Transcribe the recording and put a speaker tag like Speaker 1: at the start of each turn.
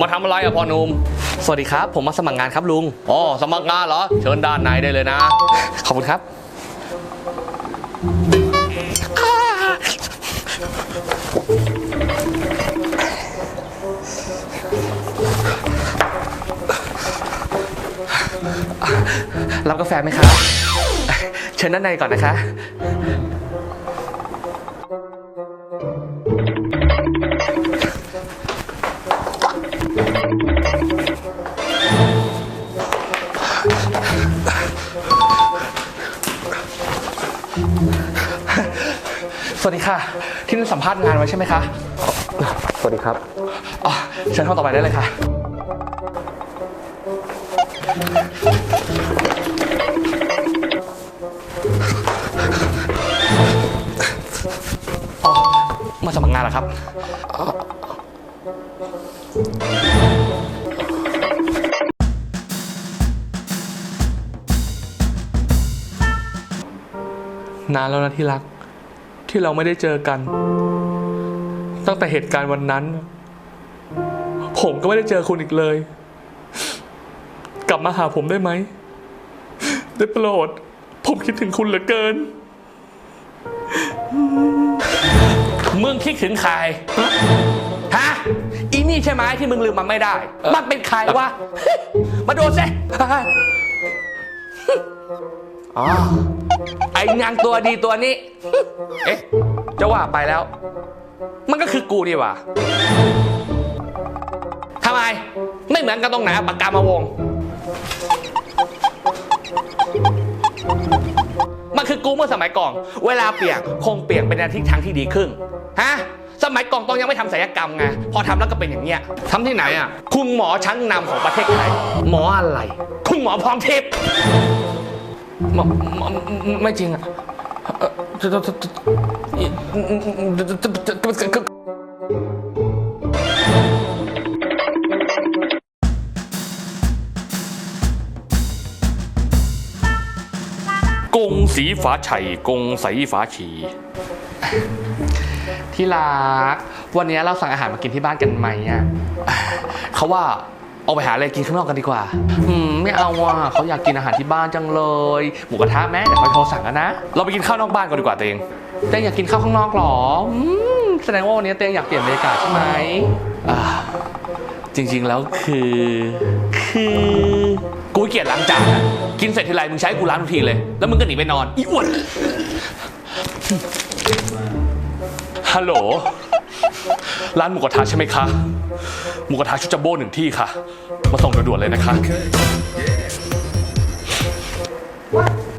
Speaker 1: มาทำอะไรอะพ่อหนุ่ม
Speaker 2: สวัสดีครับ ผมมาสมัครงานครับลุง
Speaker 1: อ๋อสมัครงานเหรอ เชิญด้านในได้เลยนะ
Speaker 2: ขอบคุณครับ รับกาแฟไหมครับ เชิญด้านในก่อนนะคะ สวัสดีค่ะ ที่นี่สัมภาษณ์งานไว้ใช่ไหมคะสวัสดีครับ อ๋อเชิญห้องต่อไปได้เลยค่ะ อ๋อ มาสมัครงานเหรอครับ นานแล้วนะที่รัก ที่เราไม่ได้เจอกัน ตั้งแต่เหตุการณ์วันนั้น ผมก็ไม่ได้เจอคุณอีกเลย กลับมาหาผมได้ไหมได้โปรด ผมคิดถึงคุณเหลือเกิน
Speaker 1: มึงคิดถึงใคร ฮะ อีนี่ใช่ไหมที่มึงลืมมันไม่ได้ มันเป็นใครวะ มาดูสิ อ๋อไอ้นางตัวดีตัวนี้ เอ๊ะ จะว่าไปแล้ว มันก็คือกูดีว่ะทำไม ไม่เหมือนกันตรงไหนเอาปากกามาวง มันคือกูเมื่อสมัยก่อน เวลาเปลี่ยนคงเปลี่ยนเป็นในทิศทางที่ดีขึ้น ฮะ สมัยก่อนต้องยังไม่ทำศัลยกรรมไงพอทำแล้วก็เป็นอย่างเงี้ยทำที่ไหนอะ คุณหมอชั้นนำของประเทศไทยหมออะไร คุณหมอพรทิพย์หมอหมอไม่จริงอะเอ่อกงสีฝาไฉกงใสฝาฉี
Speaker 2: ที่รัก วันนี้เราสั่งอาหารมากินที่บ้านกันไหมอะเขาว่าออกไปหาอะไรกินข้างนอกกันดีกว่า อืมไม่เอาอะเขาอยากกินอาหารที่บ้านจังเลย หมูกระทะแม่เดี๋ยวเขาโทรสั่งกันนะ
Speaker 1: เราไปกินข้าวนอกบ้านกันดีกว่าเตง
Speaker 2: เตงอยากกินข้าวข้างนอกหรออืมแสดงว่าวันนี้เตงอยากเปลี่ยนบรรยากาศใช่ไหม
Speaker 1: อ่าจริงๆแล้วคือ คือกูเกลียดล้างจานกินเสร็จทีไรมึงใช้กูล้างทุกทีเลย แล้วมึงก็หนีไปนอนอีอ้วน ฮัลโหล ร้านหมูกระทะใช่ไหมคะ หมูกระทะชุดจัมโบ้หนึ่งที่ค่ะ มาส่งด่วนๆเลยนะคะ